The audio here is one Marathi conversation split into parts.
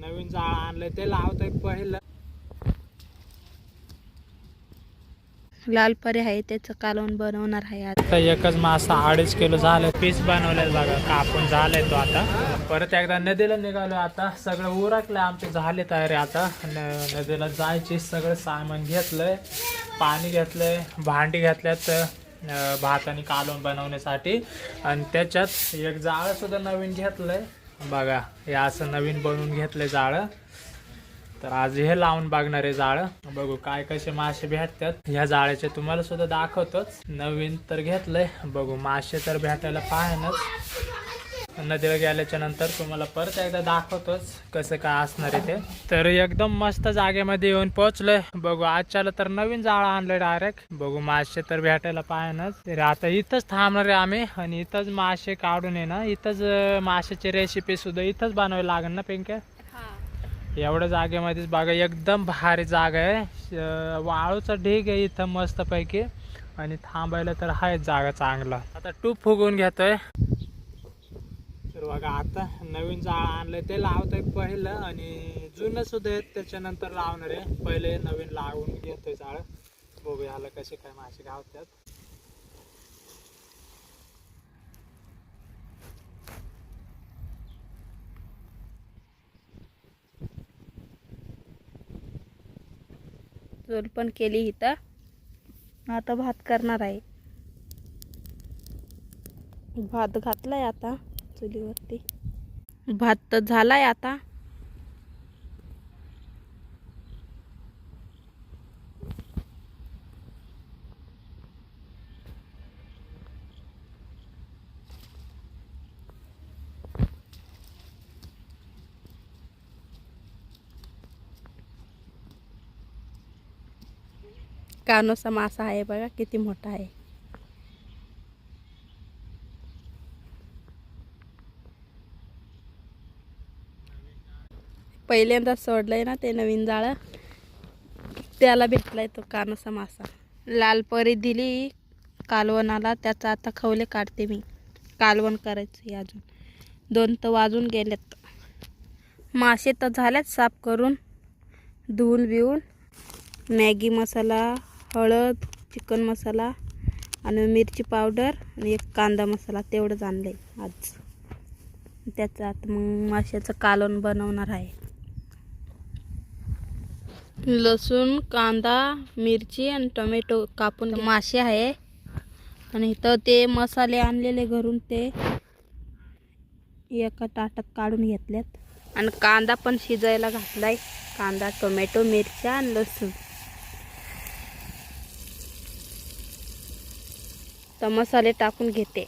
नवीन जाळ आणलंय ते लावतोय पहिलं. लाल परी आहे त्याचं कालवण बनवणार आहे आता एकच मासा अडीच किलो झालं पीस बनवलंय बघा कापून झालंय तो आता. परत एकदा नदीला निघालो आता सगळं उरकलंय आमचे झाले तयारी आता. नदीला जायची सगळं सामान घेतलंय पाणी घेतलंय भांडी घेतल्यात भात आणि कालवण बनवण्यासाठी. आणि त्याच्यात एक जाळं सुद्धा नवीन घेतलंय. बघा हे असं नवीन बनवून घेतलं जाळं. तर आज हे लावून बघणार आहे जाळं. बघू काय कसे मासे भेटतात. ह्या जाळ्याचे तुम्हाला सुद्धा दाखवतोच. नवीन तर घेतलंय. बघू मासे तर भेटायला पाहणच नदीला गेल्याच्यानंतर तुम्हाला परत एकदा दाखवतोच कसं काय असणार आहे ते. तर एकदम मस्त जागेमध्ये येऊन पोहोचलोय. बघू आजच्याला तर नवीन जाळं आणलंय डायरेक्ट बघू मासे तर भेटायला पाहणच. तर आता इथंच थांबणार आहे आम्ही आणि इथंच मासे काढून ये ना इथंच माशाची रेसिपी सुद्धा इथंच बनवावी लागेल ना पिंके? एवढ्या जागेमध्येच बघा एकदम भारी जागा आहे. वाळूचा ढीग आहे इथं मस्तपैकी. आणि थांबायला तर आहे जागा चांगला. आता टूप फुगवून घेतोय. तर बघा आता नवीन जाळ आणलंय ते लावतोय पहिलं आणि जुनं सुद्धा आहेत त्याच्यानंतर लावणार आहे. पहिले नवीन लावून घेतोय जाळ बघू आलं कसे काय मासे गावतात. जोल पण केली इथं. आता भात करणार आहे. भात घातलाय आता. चुलीवरती. भात तर झालाय आता. कानोसा मासा आहे बघा किती मोठा आहे. पहिल्यांदा सोडलंय ना ते नवीन जाळं. त्याला भेटलाय तो कानसा मासा. लाल परी दिली कालवणाला त्याचा आता खवले काढते मी. कालवण करायचं आहे अजून. दोन तर वाजून गेलेत. मासे तर झाल्यात साफ करून धुवून बिवून मॅगी मसाला हळद चिकन मसाला आणि मिरची पावडर आणि एक कांदा मसाला तेवढंच आणलं आहे आज. त्याचं आता मग माशाचं कालवण बनवणार आहे. लसूण कांदा मिरची आणि टोमॅटो कापून मासे आहे. आणि इथं ते मसाले आणलेले घरून ते एका ताटात काढून घेतल्यात आणि कांदा पण शिजायला घातलाय. कांदा टोमॅटो मिरच्या आणि लसूण. तर मसाले टाकून घेते.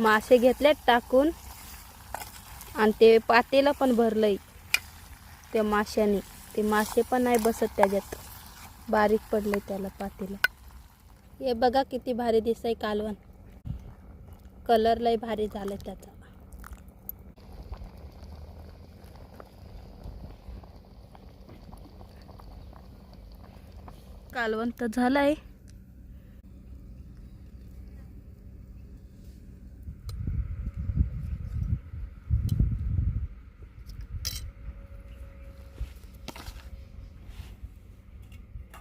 मासे घेतलेत टाकून. आणि ते पातेला पण भरलंय त्या माशाने. ते मासे पण नाही बसत त्याच्यात. बारीक पडले त्याला पातेला. हे बघा किती भारी दिसतंय कालवण. कलर लय भारी झालं त्याचा. कालवण तर झालंय.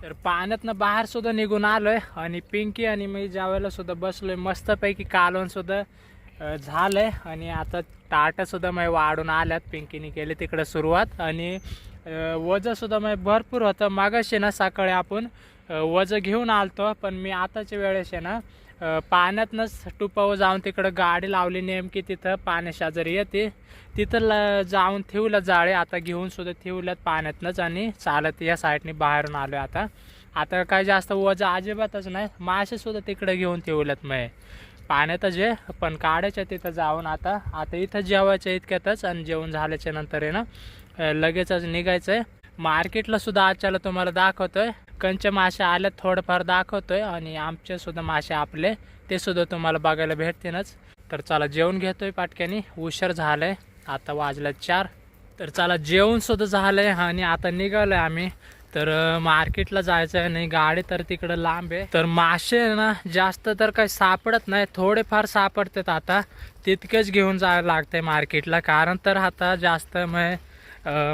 तर पाण्यातनं बाहेर सुद्धा निघून आलोय. आणि पिंकी आणि मी ज्यावेळेला सुद्धा बसलोय मस्तपैकी कालवण सुद्धा झालंय. आणि आता टाटा सुद्धा मी वाढून आल्यात. पिंकीने केली तिकडे सुरुवात. आणि वजंसुद्धा वजन सुद्धा मी भरपूर होतं. मागाशी ना सकाळी आपण वजं वजन घेऊन आलतो पण मी आताच्या वेळेस आहे ना पाण्यातनंच टुपावर जाऊन तिकडं गाडी लावली नेमकी तिथं पाण्याशेजारी येते. तिथं ल जाऊन ठेवलं जाळे आता घेऊन सुद्धा ठेवल्यात पाण्यातनंच आणि चालत या साईडने बाहेरून आलो आता. आता काय जास्त वजा अजिबातच नाही मासेसुद्धा तिकडं घेऊन ठेवल्यात मग पाण्यातच जे पण काढायच्या तिथं जाऊन आता आता इथं जेवायचं इतक्यातच आणि जेवण झाल्याच्यानंतर आहे ना लगेचच निघायचं आहे मार्केटला सुद्धा आजच्याला तुम्हाला दाखवतोय. कंचे मासे आल्या थोडंफार दाखवतोय आणि आमचे सुद्धा मासे आपले ते सुद्धा तुम्हाला बघायला भेटतीलच. तर चला जेवण घेतोय पाटक्यानी उशीर झालाय आता वाजला चार. तर चला जेवण सुद्धा झालंय आणि आता निघालोय आम्ही. तर मार्केटला जायचं आहे नाही गाडी तर तिकडं लांब आहे. तर मासे ना जास्त तर काही सापडत नाही थोडेफार सापडतात आता. तितकेच घेऊन जायला लागतंय मार्केटला कारण तर आता जास्त मग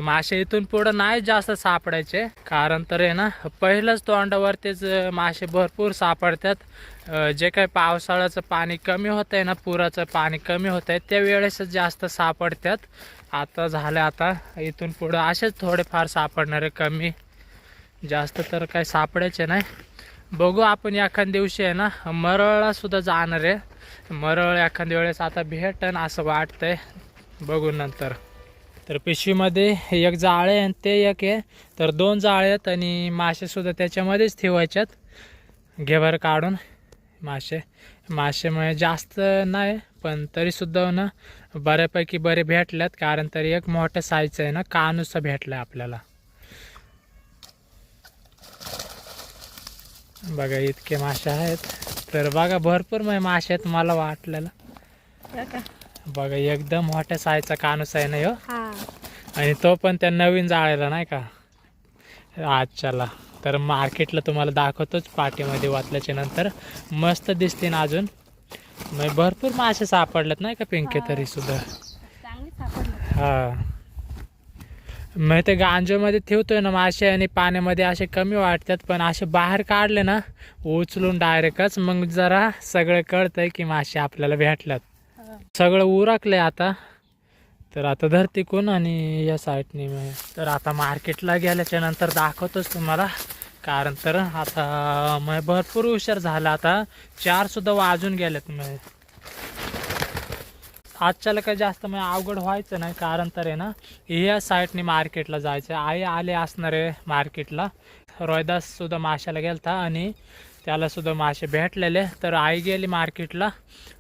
मासे इथून पुढं नाही जास्त सापडायचे. कारण तर आहे ना पहिलंच तोंडावरतीच मासे भरपूर सापडतात. जे काही पावसाळ्याचं पाणी कमी होत आहे ना पुराचं पाणी कमी होत आहे त्यावेळेसच जास्त सापडतात. आता झालं आता इथून पुढं असेच थोडेफार सापडणारे कमी. जास्त तर काही सापडायचे नाही. बघू आपण एखाद दिवशी आहे ना मरळला सुद्धा जाणार आहे. मरळ एखाद्या वेळेस आता भेटन असं वाटतंय. बघू नंतर. तर पिशवीमध्ये एक जाळे आणि ते एक आहे. तर दोन जाळे आहेत आणि मासे सुद्धा त्याच्यामध्येच ठेवायच्यात. घेवर काढून. मासे. मासे म्हणजे जास्त नाही पण तरीसुद्धा ना बऱ्यापैकी बरे भेटल्यात कारण तरी एक मोठ्या साईजचं आहे ना कानुसा भेटला आपल्याला. बघा इतके मासे आहेत. तर बघा भरपूर मासे आहेत मला वाटलेलं. बघा. एकदम मोठ्या साईजचा कानूस आहे ना हा. आणि तो पण त्या नवीन जाळेला नाही का? आजच्याला. तर मार्केटला तुम्हाला दाखवतोच पाठीमध्ये वाचल्याच्या नंतर. मस्त दिसतील अजून. मग भरपूर मासे सापडलेत नाही का पिंके तरी सुद्धा? हा. मग ते गांजोमध्ये ठेवतोय ना मासे आणि पाण्यामध्ये असे कमी वाटतात पण असे बाहेर काढले ना उचलून डायरेक्टच मग जरा सगळं कळतंय की मासे आपल्याला भेटल्यात. सगळं उरकलंय आता. तर आता धरतीकून आणि या साईडने मग तर आता मार्केटला गेल्याच्यानंतर दाखवतोच तुम्हाला. कारण तर आता मग भरपूर उशीर झाला आता. चार सुद्धा वाजून गेल्यात मग आजच्याला काही जास्त म्हणजे अवघड व्हायचं नाही. कारण तर आहे ना या साईडने मार्केटला जायचं. आई आले असणार आहे मार्केटला रोहिदास सुद्धा माशाला गेलता आणि त्याला सुद्धा मासे भेटलेले. तर आई गेली मार्केटला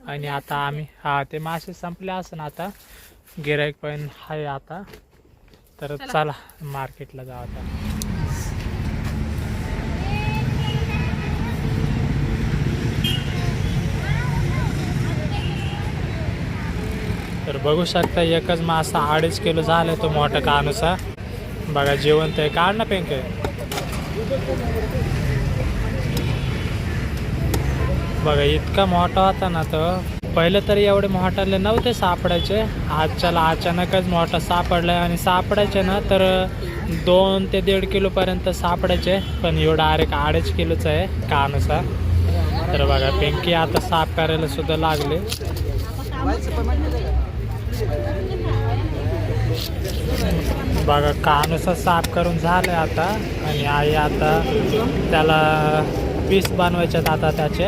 आणि आता आम्ही हा ते मासे संपले असं आता. गिराईक पण आहे आता. तर चला. मार्केटला जाऊ आता. तर बघू शकता एकच मासा अडीच किलो झाले तो मोठा कानुसा. बघा जेवण ते काढ ना पेंक. बघा इतका मोठा होता ना तो. पहिले तरी एवढे मोठाले नव्हते सापडायचे. आजच्याला अचानकच मोठा सापडलाय आणि सापडायचे ना तर दोन ते दीड किलोपर्यंत सापडायचे. पण एवढं डायरेक्ट अडीच किलोचा आहे कानुसा तर बघा पिंकी आता साफ करायला सुद्धा लागले. बघा कानुसा साफ करून झालं आता. आणि आई आता त्याला पीस बनवायच्यात आता त्याचे.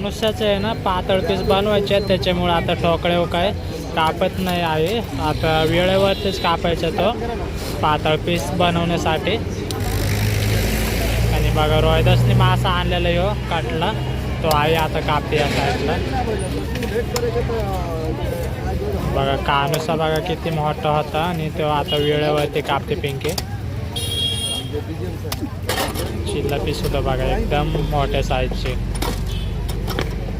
कानुसाचे आहे ना पातळ पीस बनवायचे आहेत त्याच्यामुळे आता ठोकळे काय कापत नाही आहे. आता वेळेवरतीच कापायचा तो पातळ पीस बनवण्यासाठी. आणि बघा रोहिदासने मासा आणलेला हो काटला. तो आहे आता कापते या साईडला. बघा कानुसा बघा किती मोठा होता आणि तो आता वेळेवरती कापते पिंके. चिल्लापी सुद्धा बघा एकदम मोठ्या साईजचे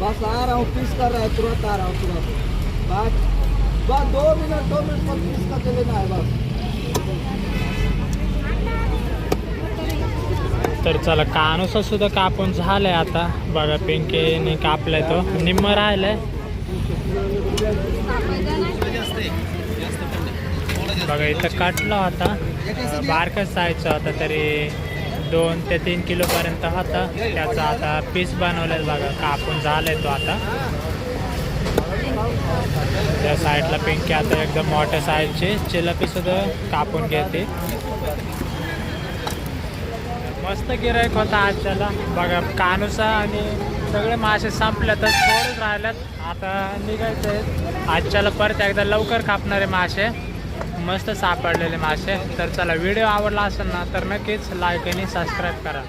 बस आ रहा हूँ पीस कर रहा है तुरंत आ रहा हूँ तुरंत बस बस दो मिनट दो मिनट पर पीस करके लेना है बस तर चला कानुसा सुद्धा कापून झालंय आता. बघा पिंकेने कापलाय तो. निम्म राहिलाय. बघा इथं काटला होता. बारकच जायचं होता तरी. दोन ते तीन किलोपर्यंत होता. त्याचा आता पीस बनवलाय बघा कापून झालाय तो आता. त्या साईडला पिंकी आता एकदम मोठ्या साईजची चिलपी सुद्धा कापून घेते. मस्त गिरायक होता आजच्याला बघा कानुसा आणि सगळे मासे संपले तर थोडेच राहिल्यात. आता निघायचं आहे आजच्याला परत एकदा लवकर कापणारे मासे. मस्त सापडलेले मासे. तर चला व्हिडिओ आवडला असेल ना तर नक्कीच लाईक आणि सबस्क्राईब करा.